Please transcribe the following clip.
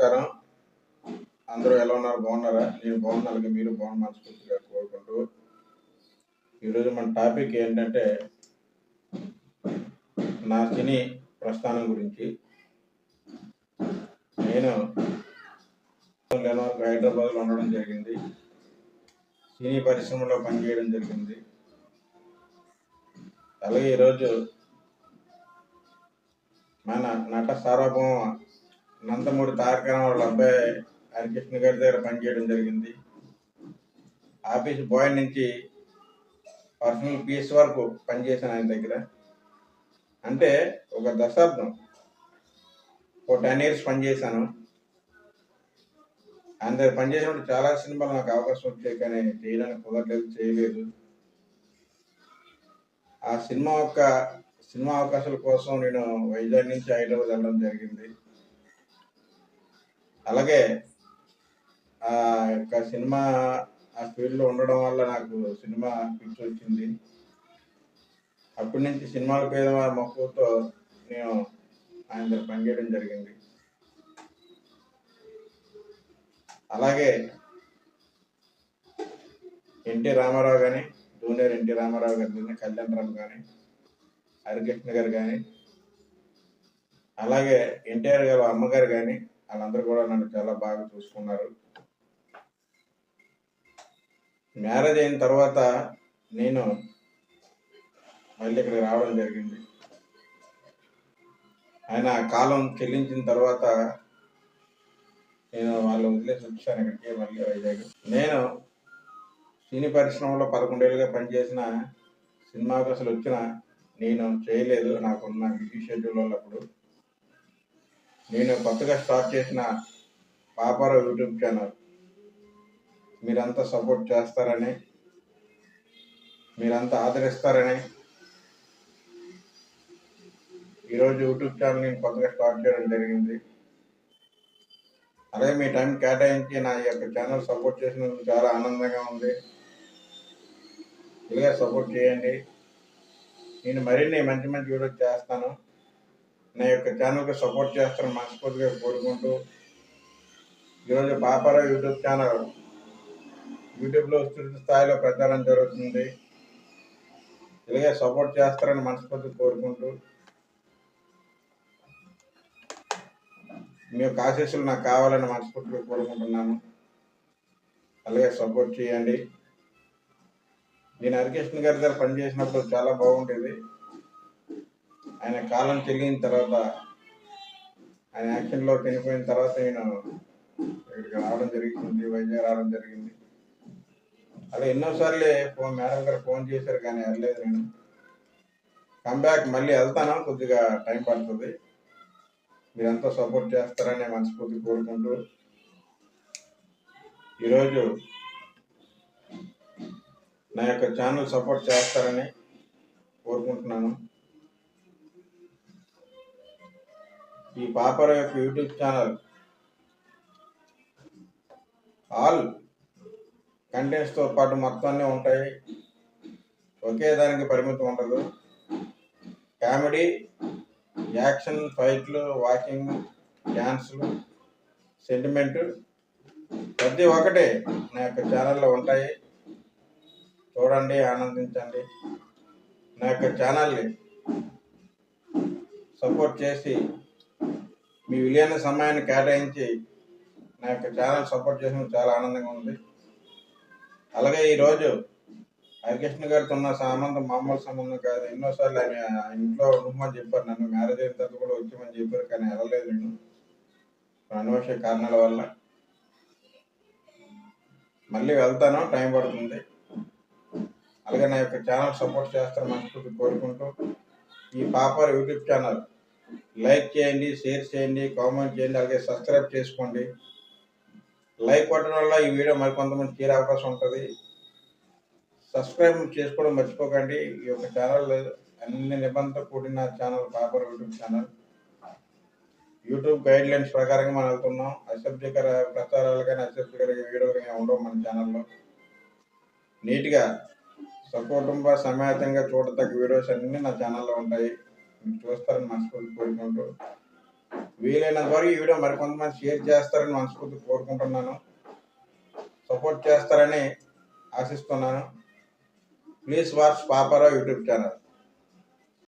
నమస్కారం. అందరూ ఎలా ఉన్నారు? బాగున్నారా? నేను బాగున్నా అలాగే మీరు బాగున్న మనస్ఫూర్తిగా కోరుకుంటూ ఈరోజు మన టాపిక్ ఏంటంటే నా సినీ ప్రస్థానం గురించి. నేను హైదరాబాద్లో ఉండడం జరిగింది. సినీ పరిశ్రమలో పనిచేయడం జరిగింది. అలాగే ఈరోజు మన నట సార్వభౌమ నందమూరి తారక వాళ్ళ అబ్బాయి హరికృష్ణ గారి దగ్గర పనిచేయడం జరిగింది. ఆఫీస్ బాయ్ నుంచి పర్సనల్ పీస్ వరకు పనిచేశాను ఆయన దగ్గర. అంటే ఒక దశాబ్దం ఒక టెన్ ఇయర్స్ పనిచేశాను. ఆయన దగ్గర పనిచేసినప్పుడు చాలా సినిమాలు నాకు అవకాశం వచ్చాయి కానీ చేయడానికి కుదరలేదు చేయలేదు. ఆ సినిమా యొక్క సినిమా అవకాశాల కోసం నేను వైజాగ్ నుంచి హైదరాబాద్ వెళ్ళడం జరిగింది. అలాగే ఆ యొక్క సినిమా ఆ ఫీల్డ్లో ఉండడం వల్ల నాకు సినిమా పిచ్చి వచ్చింది. అప్పటి నుంచి సినిమాల పేద మక్కువతో నేను ఆయన దగ్గర పనిచేయడం జరిగింది. అలాగే ఎన్టీ రామారావు కానీ జూనియర్ ఎన్టీ రామారావు గారి కళ్యాణ్ రామ్ కానీ హరికృష్ణ గారు కానీ అలాగే ఎన్టీఆర్ గారు అమ్మగారు కానీ వాళ్ళందరూ కూడా నన్ను చాలా బాగా చూసుకున్నారు. మ్యారేజ్ అయిన తర్వాత నేను మళ్ళీ ఇక్కడికి రావడం జరిగింది. ఆయన కాలం చెల్లించిన తర్వాత నేను వాళ్ళు వదిలేసి వచ్చాను ఇక్కడికి మళ్ళీ వైజాగ్. నేను సినీ పరిశ్రమలో పదకొండేళ్ళుగా పనిచేసిన సినిమాకు అసలు వచ్చిన నేను చేయలేదు. నాకున్న బిజీ షెడ్యూల్ వాళ్ళప్పుడు అప్పుడు నేను కొత్తగా స్టార్ట్ చేసిన పాపారావు యూట్యూబ్ ఛానల్. మీరంతా సపోర్ట్ చేస్తారని మీరంతా ఆదరిస్తారని ఈరోజు యూట్యూబ్ ఛానల్ నేను కొత్తగా స్టార్ట్ చేయడం జరిగింది. అలాగే మీ టైం కేటాయించి నా యొక్క ఛానల్ సపోర్ట్ చేసినందుకు చాలా ఆనందంగా ఉంది. ఇలాగే సపోర్ట్ చేయండి. నేను మరిన్ని మంచి మంచి వీడియోస్ చేస్తాను. నా యొక్క ఛానల్కి సపోర్ట్ చేస్తాను మనస్ఫూర్తిగా కోరుకుంటూ ఈరోజు పాపారావు యూట్యూబ్ ఛానల్ యూట్యూబ్లో విస్తృత స్థాయిలో ప్రచారం జరుగుతుంది. ఇలాగే సపోర్ట్ చేస్తారని మనస్ఫూర్తిగా కోరుకుంటూ మీ యొక్క ఆశీస్సులు నాకు కావాలని మనస్ఫూర్తిగా కోరుకుంటున్నాను. అలాగే సపోర్ట్ చేయండి. నేను హరికృష్ణ గారి దగ్గర పనిచేసినప్పుడు చాలా బాగుండేది. ఆయన కాలం తిరిగిన తర్వాత ఆయన యాక్షన్లో చనిపోయిన తర్వాత నేను ఇక్కడికి రావడం జరిగింది వైజాగ్ రావడం జరిగింది. అలా ఎన్నోసార్లు ఫోన్ మేడం గారు ఫోన్ చేశారు కానీ వెళ్ళలేదు నేను. కంబ్యాక్ మళ్ళీ వెళ్తాను కొద్దిగా టైం పడుతుంది. మీరంతా సపోర్ట్ చేస్తారని మనస్ఫూర్తి కోరుకుంటూ. ఈరోజు నా యొక్క ఛానల్ సపోర్ట్ చేస్తారని కోరుకుంటున్నాను. ఈ పాపర యొక్క యూట్యూబ్ ఛానల్. ఆల్ కంటెంట్స్తో పాటు మొత్తాన్ని ఉంటాయి. ఒకే దానికి పరిమితం ఉండదు. కామెడీ యాక్షన్ ఫైట్లు వాకింగ్ డ్యాన్సులు సెంటిమెంట్ ప్రతి ఒక్కటి నా యొక్క ఛానల్లో ఉంటాయి. చూడండి ఆనందించండి. నా యొక్క ఛానల్ని సపోర్ట్ చేసి మీ విలువైన సమయాన్ని కేటాయించి నా యొక్క ఛానల్ సపోర్ట్ చేసిన చాలా ఆనందంగా ఉంది. అలాగే ఈరోజు హరికృష్ణ గారితో ఉన్న సంబంధం మామూలు సంబంధం కాదు. ఎన్నోసార్లు ఆయన ఇంట్లో ఉండమని చెప్పారు నన్ను. మ్యారేజ్ అయిన తర్వాత కూడా వచ్చామని చెప్పారు కానీ వెళ్ళలేదు నేను. అనవసర కారణాల వల్ల. మళ్ళీ వెళ్తాను. టైం పడుతుంది. అలాగే నా యొక్క ఛానల్ సపోర్ట్ చేస్తారు మనస్ఫూర్తి కోరుకుంటూ ఈ పాపర్ యూట్యూబ్ ఛానల్ లైక్ చేయండి షేర్ చేయండి కామెంట్ చేయండి అలాగే సబ్స్క్రైబ్ చేసుకోండి. లైక్ కొట్టడం వల్ల ఈ వీడియో మరికొంతమంది చేరే అవకాశం ఉంటుంది. సబ్స్క్రైబ్ చేసుకోవడం మర్చిపోకండి. ఈ యొక్క ఛానల్ అన్ని నిబంధనతో కూడిన ఛానల్ బాబర్ YouTube channel YouTube guidelines ప్రకారంగా మనం వెళ్తున్నాం. అసభ్యకర ప్రచారాలు కానీ అసభ్యకర వీడియోలు కానీ ఉండవు మన ఛానల్లో నీట్గా సకుటుంబ సమేతంగా చూడదగ్గ వీడియోస్ అన్నీ నా ఛానల్లో ఉంటాయి. చూస్తారని మనస్ఫూర్తి కోరుకుంటూ వీలైనంత వరకు ఈ వీడియో మరికొంతమంది షేర్ చేస్తారని మనస్ఫూర్తి కోరుకుంటున్నాను. సపోర్ట్ చేస్తారని ఆశిస్తున్నాను. Please watch Paparao YouTube channel.